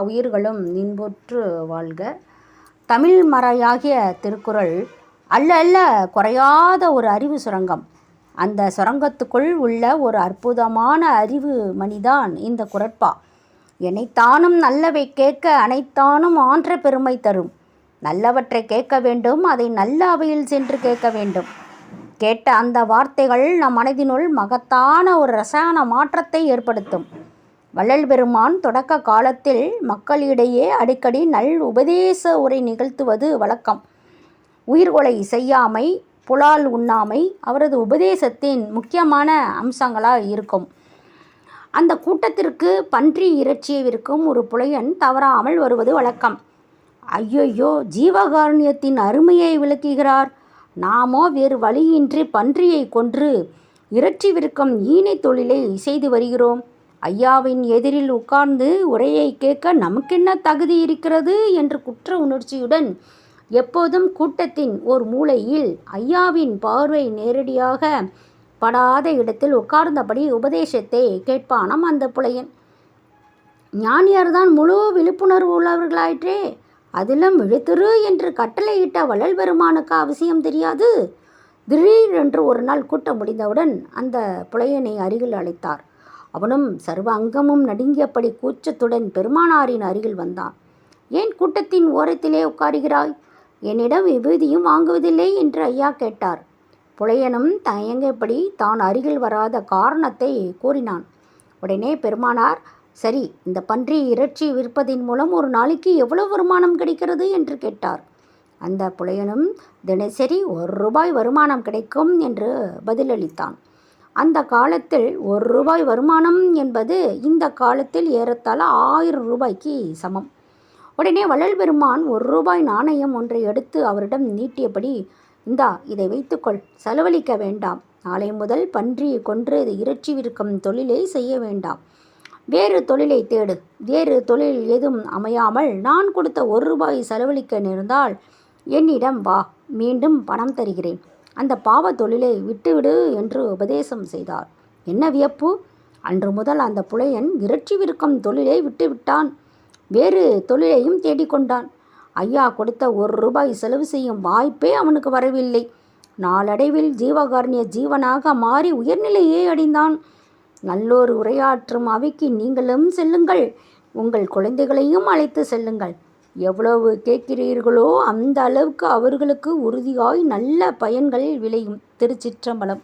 உயிர்களும் இன்புற்று வாழ்க. தமிழ் மறையாகிய திருக்குறள் அல்ல அல்ல குறையாத ஒரு அறிவு சுரங்கம். அந்த சுரங்கத்துக்குள் உள்ள ஒரு அற்புதமான அறிவு மணிதான் இந்த குரட்பா. எனைத்தானும் நல்லவை கேட்க அனைத்தானும் ஆன்ற பெருமை தரும். நல்லவற்றை கேட்க வேண்டும் அதை நல்ல அவையில் சென்று கேட்க வேண்டும். கேட்ட அந்த வார்த்தைகள் நம் மனதினுள் மகத்தான ஒரு ரசாயன மாற்றத்தை ஏற்படுத்தும். வள்ளல் பெருமான் தொடக்க காலத்தில் மக்களிடையே அடிக்கடி நல் உபதேச உரை நிகழ்த்துவது வழக்கம். உயிர்கொலை செய்யாமை புலால் உண்ணாமை அவரது உபதேசத்தின் முக்கியமான அம்சங்களாக இருக்கும். அந்த கூட்டத்திற்கு பன்றி இறைச்சியை விற்கும் ஒரு புலையன் தவறாமல் வருவது வழக்கம். ஐயையோ ஜீவகாருண்யத்தின் அருமையை விளக்குகிறார். நாமோ வேறு வழியின்றி பன்றியை கொன்று இறைச்சி விற்கும் ஈனை தொழிலை செய்து வருகிறோம். ஐயாவின் எதிரில் உட்கார்ந்து உரையை கேட்க நமக்கென்ன தகுதி இருக்கிறது? என்று குற்ற உணர்ச்சியுடன் எப்போதும் கூட்டத்தின் ஒரு மூலையில் ஐயாவின் பார்வை நேரடியாக படாத இடத்தில் உட்கார்ந்தபடி உபதேசத்தை கேட்பானாம் அந்த புலையன். ஞானியார்தான் முழு விழிப்புணர்வு உள்ளவர்களாயிற்றே அதிலும் விழுத்துரு என்று கட்டளையிட்ட வள்ளல் பெருமானுக்கு அவசியம் தெரியாது. திடீரென்று ஒரு நாள் கூட்டம் முடிந்தவுடன் அந்த புலையனை அருகில் அழைத்தார். அவனும் சர்வ அங்கமும் நடுங்கியபடி கூச்சத்துடன் பெருமானாரின் அருகில் வந்தான். ஏன் கூட்டத்தின் ஓரத்திலே உட்காருகிறாய்? என்னிடம் விபூதியும் வாங்குவதில்லை என்று ஐயா கேட்டார். புலையனும் தயங்கப்படி தான் அருகில் வராத காரணத்தை கூறினான். உடனே பெருமானார் சரி இந்த பன்றி இறைச்சி விற்பதின் மூலம் ஒரு நாளைக்கு எவ்வளவு வருமானம் கிடைக்கிறது? என்று கேட்டார். அந்த புலையனும் தினசரி ஒரு ரூபாய் வருமானம் கிடைக்கும் என்று பதிலளித்தான். அந்த காலத்தில் ஒரு ரூபாய் வருமானம் என்பது இந்த காலத்தில் ஏறத்தாழ ஆயிரம் ரூபாய்க்கு சமம். உடனே வள்ளல் பெருமான் ஒரு ரூபாய் நாணயம் ஒன்றை எடுத்து அவரிடம் நீட்டியபடி இந்தா இதை வைத்துக்கொள் செலவழிக்க வேண்டாம். நாளை முதல் பன்றியை கொன்று இறைச்சி விற்கும் தொழிலை செய்ய வேண்டாம். வேறு தொழிலை தேடு. வேறு தொழில் எதுவும் அமையாமல் நான் கொடுத்த ஒரு ரூபாய் செலவழிக்க நேர்ந்தால் என்னிடம் வா மீண்டும் பணம் தருகிறேன். அந்த பாவ தொழிலை விட்டுவிடு என்று உபதேசம் செய்தார். என்ன வியப்பு? அன்று முதல் அந்த புலையன் இறைச்சி விற்கும் தொழிலை விட்டுவிட்டான். வேறு தொழிலையும் தேடிக்கொண்டான் ஐயா கொடுத்த ஒரு ரூபாய் செலவு செய்யும் வாய்ப்பே அவனுக்கு வரவில்லை. நாளடைவில் ஜீவகாரணிய ஜீவனாக மாறி உயர்நிலையே அடைந்தான். நல்லோர் உரையாற்றும் அவைக்கு நீங்களும் செல்லுங்கள். உங்கள் குழந்தைகளையும் அழைத்து செல்லுங்கள். எவ்வளவு கேட்கிறீர்களோ அந்த அளவுக்கு அவர்களுக்கு உறுதியாய் நல்ல பயன்கள் விளையும். திருச்சிற்றம்பலம்.